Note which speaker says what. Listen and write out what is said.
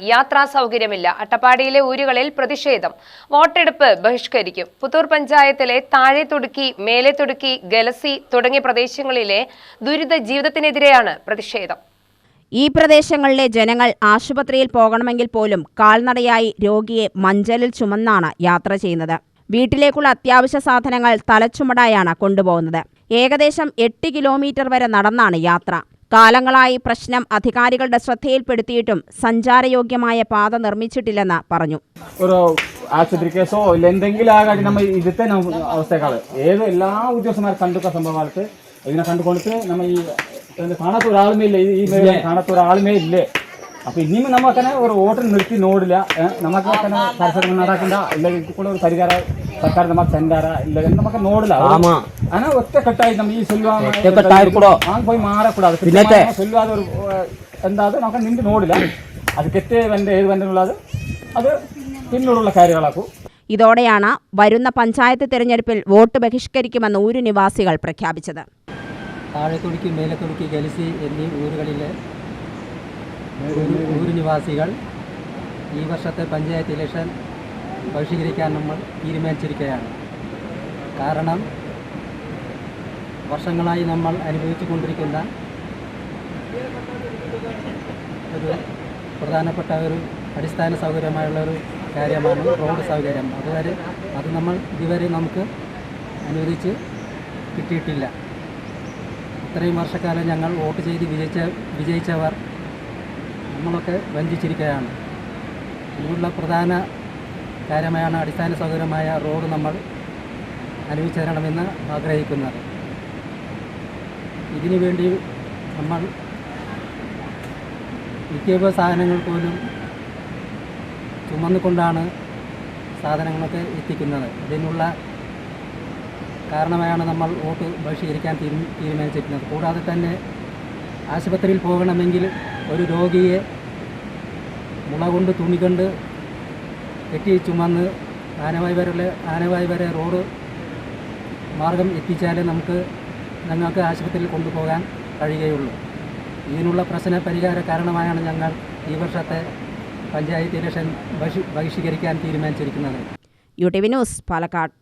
Speaker 1: യാത്രാ സൗകര്യമില്ല. അട്ടപ്പാടിയിലെ ഊരുകളിൽ പ്രതിഷേധം. വോട്ടെടുപ്പ് ബഹിഷ്കരിക്കും. പുത്തൂർ പഞ്ചായത്തിലെ താഴെ തുടുക്കി മേലെ തുടുക്കി ഗലസി തുടങ്ങിയ പ്രദേശങ്ങളിലെ ദുരിത ജീവിതത്തിനെതിരെയാണ് പ്രതിഷേധം.
Speaker 2: ഈ പ്രദേശങ്ങളിലെ ജനങ്ങൾ ആശുപത്രിയിൽ പോകണമെങ്കിൽ പോലും കാൽനടയായി രോഗിയെ മഞ്ചലിൽ ചുമന്നാണ് യാത്ര ചെയ്യുന്നത്. വീട്ടിലേക്കുള്ള അത്യാവശ്യ സാധനങ്ങൾ തലച്ചുമടായാണ് കൊണ്ടുപോകുന്നത്. ഏകദേശം എട്ട് കിലോമീറ്റർ വരെ നടന്നാണ് യാത്ര. കാലങ്ങളായി പ്രശ്നം അധികാരികളുടെ ശ്രദ്ധയിൽപ്പെടുത്തിയിട്ടും സഞ്ചാരയോഗ്യമായ പാത നിർമ്മിച്ചിട്ടില്ലെന്ന് പറഞ്ഞു.
Speaker 3: ഒരു ആശുപത്രി കേസോ ഇല്ല എന്തെങ്കിലും ആകാതെ നമ്മൾ ഇതിത്തെ അവസ്ഥയേക്കാൾ ഏത് എല്ലാ ഉദ്യോഗസ്ഥന്മാരും കണ്ടുക്ക സംഭവങ്ങൾക്ക് ഇതിനെ കണ്ടുകൊണ്ട് നമ്മൾ ഈ കാണാത്ത ഒരാളുമേ ഇല്ല. ഈ മേഖല കാണാത്ത ഒരാളുമേ ഇല്ലേ? അപ്പൊ ഇനിയും നമുക്ക് ഒരു ഓട്ടം നിർത്തി നോടില്ല. നമുക്ക് തന്നെ നടക്കണ്ട ഇല്ല ഇതിൽ ഒരു പരിഹാരം സർക്കാർ ಮತ್ತೆ ಸಂಡಾರ ഇല്ല ನಮಗೆ ನೋಡಲ್ಲ ஆமா ஆனா ഒറ്റ കെട്ടായി നമ്മ ഈ സുൽവാമ ഒറ്റക്കെട്ടായിരിക്കൂടോ? ആ പോയി മാറക്കൂടാതെ പിന്നത്തെ? സുൽവാദ ഒരു ഏഹ്, എന്താ നമുക്ക് നിന്റെ നോടില്ല. അത് കെറ്റ് വന്റെ ഏത് വന്നുള്ളത് അത് പിന്നുള്ള കാര്യങ്ങളാക്കും.
Speaker 2: ഇതോടെയാണ് വരുന്ന പഞ്ചായത്ത് തിരഞ്ഞെടുപ്പിൽ വോട്ട് ബഹിഷ്കരിക്കുമെന്ന് ഊരു നിവാസികൾ പ്രഖ്യാപിച്ചത്.
Speaker 4: താഴെക്കുടുക്കി മേലക്കുടുക്കി ഗലിസി എന്നീ ഊരുകളിലെ ഊരു ഊരു നിവാസികൾ ഈ വർഷത്തെ പഞ്ചായത്ത് ഇലക്ഷൻ ബഹിഷ്കരിക്കാൻ നമ്മൾ തീരുമാനിച്ചിരിക്കുകയാണ്. കാരണം വർഷങ്ങളായി നമ്മൾ അനുഭവിച്ചു കൊണ്ടിരിക്കുന്ന ഒരു പ്രധാനപ്പെട്ട ഒരു അടിസ്ഥാന സൗകര്യമായുള്ള ഒരു കാര്യമാണ് റോഡ് സൗകര്യം. അതുവരെ അത് നമ്മൾ ഇതുവരെ നമുക്ക് അനുവദിച്ച് കിട്ടിയിട്ടില്ല. ഇത്രയും വർഷക്കാലം ഞങ്ങൾ വോട്ട് ചെയ്ത് വിജയിച്ച വിജയിച്ചവർ നമ്മളൊക്കെ വഞ്ചിച്ചിരിക്കുകയാണ്. ഇതിനുള്ള പ്രധാന കാര്യമായാണ് അടിസ്ഥാന സൗകര്യമായ റോഡ് നമ്മൾ അനുവദിച്ചു തരണമെന്ന് ആഗ്രഹിക്കുന്നത്. ഇതിനു വേണ്ടി നമ്മൾ നിത്യോപയോഗ സാധനങ്ങൾ പോലും ചുമന്നുകൊണ്ടാണ് സാധനങ്ങളൊക്കെ എത്തിക്കുന്നത്. ഇതിനുള്ള കാരണമായാണ് നമ്മൾ വോട്ട് ബഹിഷ്കരിക്കാൻ തീരു തീരുമാനിച്ചിരിക്കുന്നത്. കൂടാതെ തന്നെ ആശുപത്രിയിൽ പോകണമെങ്കിൽ ഒരു രോഗിയെ മുള കൊണ്ട് തുണി കൊണ്ട് കെട്ടി ചുമന്ന് ആനവായി വരെ ആനവായി വരെ റോഡ് മാർഗം എത്തിച്ചാലേ നമുക്ക് ഞങ്ങൾക്ക് ആശുപത്രിയിൽ കൊണ്ടുപോകാൻ കഴിയുകയുള്ളൂ. ഇതിനുള്ള പ്രശ്ന പരിഹാര കാരണമായാണ് ഞങ്ങൾ ഈ വർഷത്തെ പഞ്ചായത്ത് ഇലക്ഷൻ ബഹി ബഹിഷ്കരിക്കാൻ തീരുമാനിച്ചിരിക്കുന്നത്.
Speaker 2: U T V news Palakkad.